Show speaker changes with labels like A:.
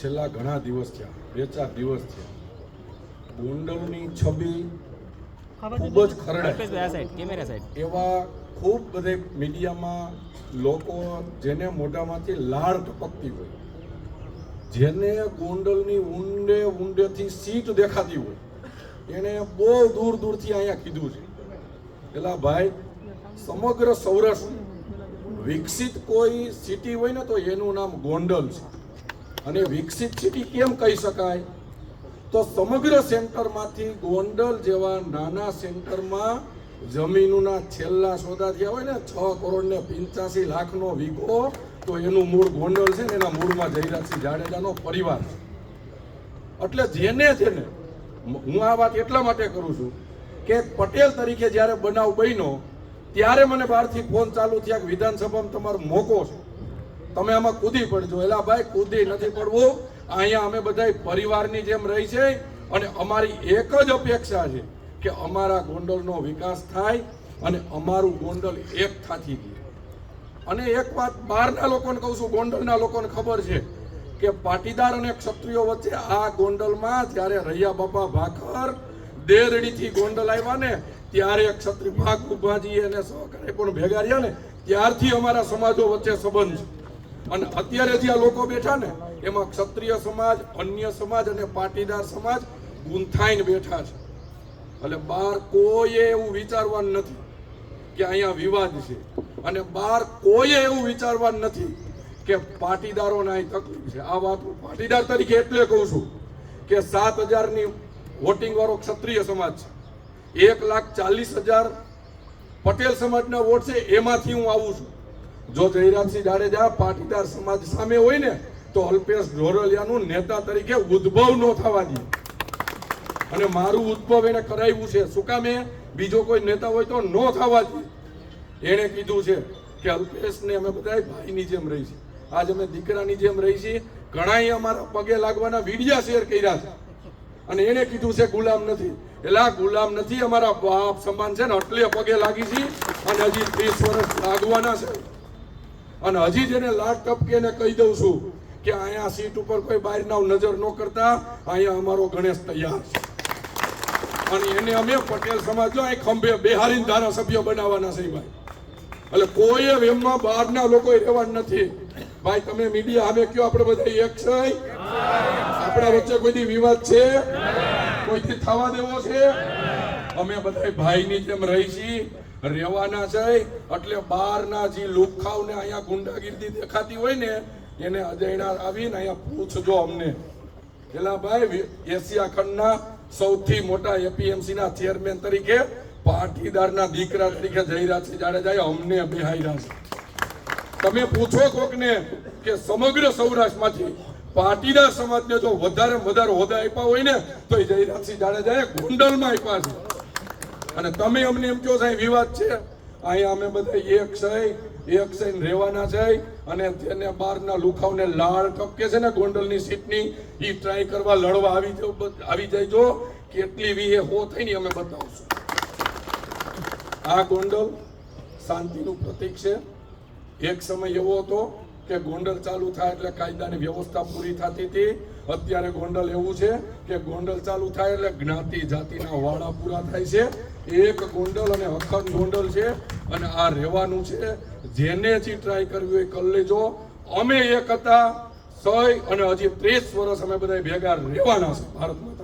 A: છેલ્લા ઘણા દિવસ થયા બે ચાર દિવસ થયા. ગોંડલની છબી ખૂબ જ ખરડાય એવા ખૂબ બધે મીડિયામાં લોકો જેને મોઢામાંથી લાળ ટપકતી હોય જેને ગોંડલની ઊંડે ઊંડેથી સીટ દેખાતી હોય એણે બહુ દૂર દૂરથી અહીંયા કીધું છે. પેલા ભાઈ સમગ્ર સૌરાષ્ટ્ર વિકસિત કોઈ સિટી હોય ને તો એનું નામ ગોંડલ છે. અને વિકસિત સિટી કેમ કહી શકાય? તો સમગ્ર સેન્ટરમાંથી ગોંડલ જેવા નાના સેન્ટરમાં જમીનોના છેલ્લા સોદા થયા હોય ને, છ કરોડ ને પિંચાસી લાખનો વીઘો, તો એનું મૂળ ગોંડલ છે ને, એના મૂળમાં જયરાજસિંહ જાડેજાનો પરિવાર છે. એટલે જેને જેને, હું આ વાત એટલા માટે કરું છું કે પટેલ તરીકે જ્યારે બનાવ બન્યો, ત્યારે મને બહારથી ફોન ચાલુ થયા કે વિધાનસભામાં તમારો મોકો છે. તમે આમાં કૂદી પડજો. એલા ભાઈ કૂદી નથી પડવું. અહીંયા અમે બધા પરિવારની જેમ રહી છે અને અમારી એક જ અપેક્ષા છે કે અમારા ગોંડલનો વિકાસ થાય અને અમારું ગોંડલ એક થાથી ગયું. અને એક વાત બહારના લોકોને કહું છું, ગોંડલના લોકોને ખબર છે કે પાટીદાર અને ક્ષત્રિયો વચ્ચે આ ગોંડલમાં જ્યારે રૈયા બાપા ભાખર દેરડીથી ગોંડલ આવ્યા ને, ત્યારે ક્ષત્રિય ભાગ ઉભાજી અને સહકારે પણ ભેગા રહ્યા ને, ત્યારથી અમારા સમાજો વચ્ચે સંબંધ છે. અને અત્યારે જે આ લોકો બેઠા ને, એમાં ક્ષત્રિય સમાજ, અન્ય સમાજ અને પાટીદાર સમાજ ગુંથાઈને બેઠા છે. એટલે બહાર કોઈએ એવું વિચારવાનું નથી કે અહીંયા વિવાદ છે. અને બહાર કોઈએ એવું વિચારવાનું નથી કે પાટીદારોને અહીં તકલીફ છે. આ વાત હું પાટીદાર તરીકે એટલે કહું છું કે સાત હજારની વોટિંગ વાળો ક્ષત્રિય સમાજ છે. એક લાખ ચાલીસ હજાર પટેલ સમાજના વોટ છે, એમાંથી હું આવું છું. જો જયરાજસિંહ જાડેજા પાટીદાર સમાજ સામે હોય ને, તો અલ્પેશ ઢોરલિયાનું નેતા તરીકે ઉદ્ભવ ન થવા દે અને મારું ઉદ્ભવ એને કરાવ્યું છે. શું કામે? બીજો કોઈ નેતા હોય તો ન થવા દે એણે કીધું છે કે અલ્પેશને અમે બધા ભાઈની જેમ રહી છે. આજ અમે દીકરાની જેમ રહી છીએ. ઘણાય અમારા પગે લાગવાના વિડિયા શેર કર્યા છે. અને એને કીધું છે, ગુલામ નથી. એટલે ગુલામ નથી અમારા બાપ સમાન છે ને, એટલે પગે લાગી છે અને હજી ત્રીસ વર્ષ લાગવાના છે. અને હજી જેને લાટ ટપકે એને કહી દઉં છું કે અહીંયા સીટ ઉપર કોઈ બહારના નજર ન કરતા, અહીંયા અમારો ગણેશ તૈયાર છે. અને એને અમે પટેલ સમાજ જો અહીં ખંભે બિહારી ધારાસભ્ય બનાવવાના છે ભાઈ. એટલે કોઈ એમમાં બહારના લોકો રહેવા નથી. ભાઈ, તમે મીડિયા અમે કયો આપણે બધા એક છે? આપણા વચ્ચે કોઈ વિવાદ છે? કોઈથી થવા દેવો છે? અમે બધા ભાઈની જેમ રહી છીએ, રહેવાના છે, એટલે બહારના જે લુખાવને અહીંયા ગુંડાગીરી દેખાતી હોય ને, એને અજયણા આવીને અહીંયા પૂછજો અમને. ભાઈ એશિયા ખંડના સૌથી મોટા એપીએમસી ના ચેરમેન તરીકે પાટીદારના દીકરા તરીકે જયરાજસિંહ જાડેજા અમને બેહાર્યા છે. તમે પૂછો કોકને કે સમગ્ર સૌરાષ્ટ્રમાંથી પાટીદાર સમાજને જો વધારે વધારે હોદ્દા આપ્યા હોય ને, તો એ જયરાજસિંહ જાડેજાએ ગુંડલમાં આપ્યા છે. અને તમે અમને એમ કહો સાહેબ વિવાદ છે. અહીંયા અમે બધા એક સહી એક સહી રહેવાના છે. અને તેને બહારના લુખાવને લાળ ટપકે છે ને ગોંડલની સીટની એ ટ્રાય કરવા લડવા આવી જાવ આવી જાય જો. કેટલી વીએ હો થઈ ને અમે બતાવશું. આ ગોંડલ શાંતિનું પ્રતીક છે. એક સમય એવો હતો કે ગોંડલ ચાલુ થાય એટલે કાયદાની વ્યવસ્થા પૂરી થતી હતી. અત્યારે ગોંડલ એવું છે કે ગોંડલ ચાલુ થાય એટલે જ્ઞાતિ જાતિના વાડા પૂરા થાય છે. એક ગોંડલ અને અખંડ ગોંડલ છે અને આ રહેવાનું છે. જેને જે ટ્રાય કરવી હોય કરી લેજો. અમે એક હતા, સય અને હજી ત્રીસ વર્ષ અમે બધા ભેગા રહેવાના છે ભારત માતા